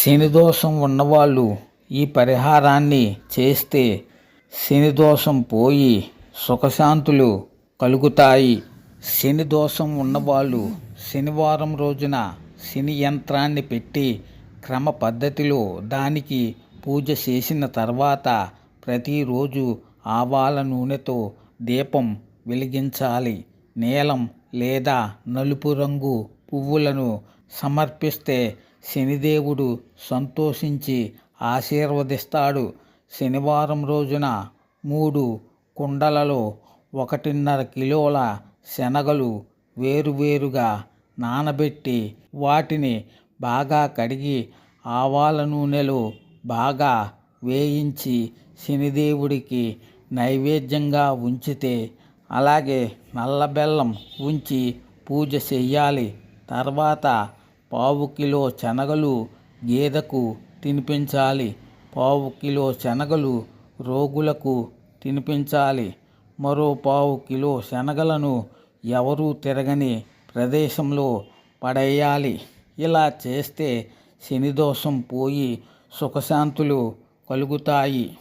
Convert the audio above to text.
శనిదోషం ఉన్నవాళ్ళు ఈ పరిహారాన్ని చేస్తే శనిదోషం పోయి సుఖశాంతులు కలుగుతాయి. శని దోషం ఉన్నవాళ్ళు శనివారం రోజున శని యంత్రాన్ని పెట్టి క్రమ పద్ధతిలో దానికి పూజ చేసిన తర్వాత ప్రతిరోజు ఆవాల నూనెతో దీపం వెలిగించాలి. నీలం లేదా నలుపు రంగు పువ్వులను సమర్పిస్తే శనిదేవుడు సంతోషించి ఆశీర్వదిస్తాడు. శనివారం రోజున మూడు కుండలలో ఒకటిన్నర కిలోల శనగలు వేరువేరుగా నానబెట్టి వాటిని బాగా కడిగి ఆవాల నూనెలో బాగా వేయించి శనిదేవుడికి నైవేద్యంగా ఉంచితే అలాగే నల్ల బెల్లం ఉంచి పూజ చెయ్యాలి. తర్వాత పావు కిలో శనగలు గేదెకు తినిపించాలి. పావు కిలో శనగలు రోగులకు తినిపించాలి. మరో పావు కిలో శనగలను ఎవరూ తిరగని ప్రదేశంలో పడేయాలి. ఇలా చేస్తే శనిదోషం పోయి సుఖశాంతులు కలుగుతాయి.